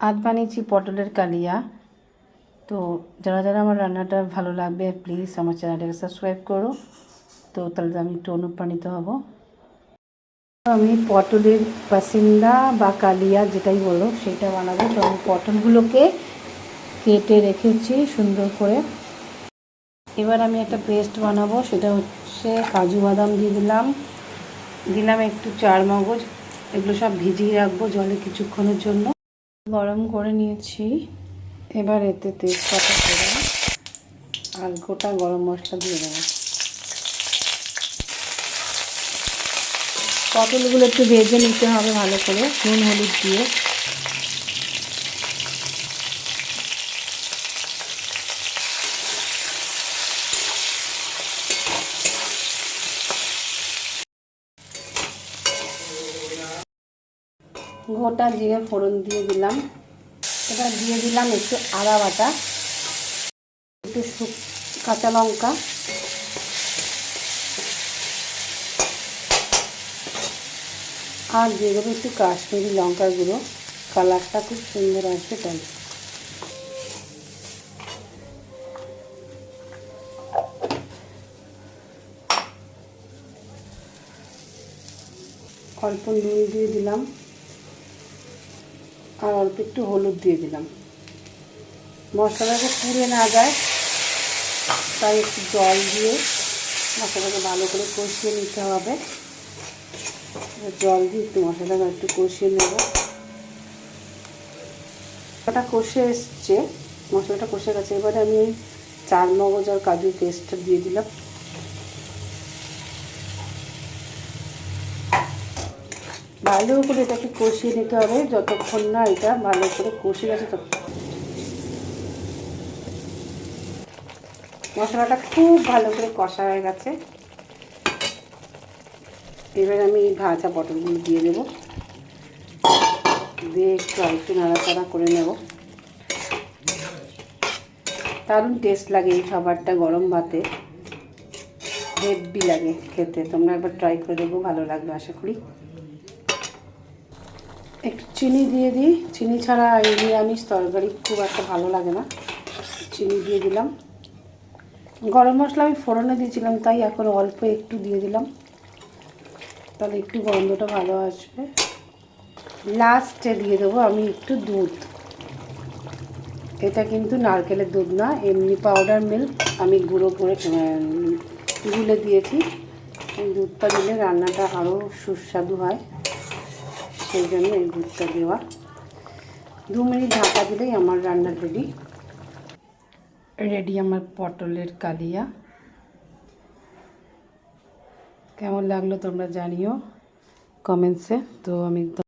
আজ বানিয়েছি পটলের কালিয়া। তো যারা যারা আমার রান্নাটা ভালো লাগবে প্লিজ আমার চ্যানেলটাকে সাবস্ক্রাইব করো। তো তাহলে আমি একটু অনুপ্রাণিত হব। আমি পটলের পাসিন্দা বা কালিয়া যেটাই বলো, সেটা বানাবো। তো আমি পটলগুলোকে কেটে রেখেছি সুন্দর করে। এবার আমি একটা পেস্ট বানাবো, সেটা হচ্ছে কাজু বাদাম দিয়ে দিলাম। দিলাম একটু চার মগজ এগুলো সব ভিজিয়ে রাখব জলে কিছুক্ষণের জন্য। গরম করে নিয়েছি। এবার এতে তেজপাতা করে আর গোটা গরম মশলা দিয়ে দেবো। পটলগুলো একটু ভেজে নিতে হবে ভালো করে, নুন, হলুদ দিয়ে। গোটা জিরে ফোড়ন দিয়ে দিলাম। এবার দিয়ে দিলাম একটু আদা বাটা, একটু শুক, কাঁচা লঙ্কা। আর দিয়ে দেবো একটু কাশ্মীরি লঙ্কার গুঁড়ো। কালারটা খুব সুন্দর আসবে তাই। অল্প নুন দিয়ে দিলাম। আর অল্প একটু হলুদ দিয়ে দিলাম। মশলাটাকে পুড়ে না যায়, তাই একটু জল দিয়ে মশলাটাকে ভালো করে কষিয়ে নিতে হবে। জল দিয়ে একটু মশলাটা একটু কষিয়ে নেব। মশলাটা কষে এসছে, মশলাটা কষে গেছে। এবারে আমি ওই চার মগজ আর কাজু পেস্টটা দিয়ে দিলাম। ভালো করে এটাকে কষিয়ে নিতে হবে। যতক্ষণ না এটা ভালো করে কষে গেছে ততক্ষণ মশলাটা খুব ভালো করে কষা হয়ে গেছে। এবার আমি ভাজা পটলগুলো দিয়ে দেবো। দিয়ে একটু আরেকটু নাড়াচাড়া করে নেব। দারুণ টেস্ট লাগে এই খাবারটা গরম ভাতে। হেভি লাগে খেতে। তোমরা একবার ট্রাই করে দেবো ভালো লাগবে আশা করি। একটু চিনি দিয়ে দিই। চিনি ছাড়া এই নিরামিষ তরকারি খুব একটা ভালো লাগে না। চিনি দিয়ে দিলাম। গরম মশলা আমি ফোড়নে দিয়েছিলাম, তাই এখন অল্প একটু দিয়ে দিলাম। তাহলে একটু গন্ধটা ভালো আসবে। লাস্টে দিয়ে দেবো আমি একটু দুধ। এটা কিন্তু নারকেলের দুধ না, এমনি পাউডার মিল্ক আমি গুঁড়ো করে গুলে দিয়েছি। দুধটা দিলে রান্নাটা আরও সুস্বাদু হয়। সেই জন্য এই দুধটা দেওয়া। দু মিনিট ঢাকা দিলেই আমার রান্না রেডি রেডি আমার পটলের কালিয়া। কেমন লাগল তোমরা জানিও কমেন্টসে। তো আমি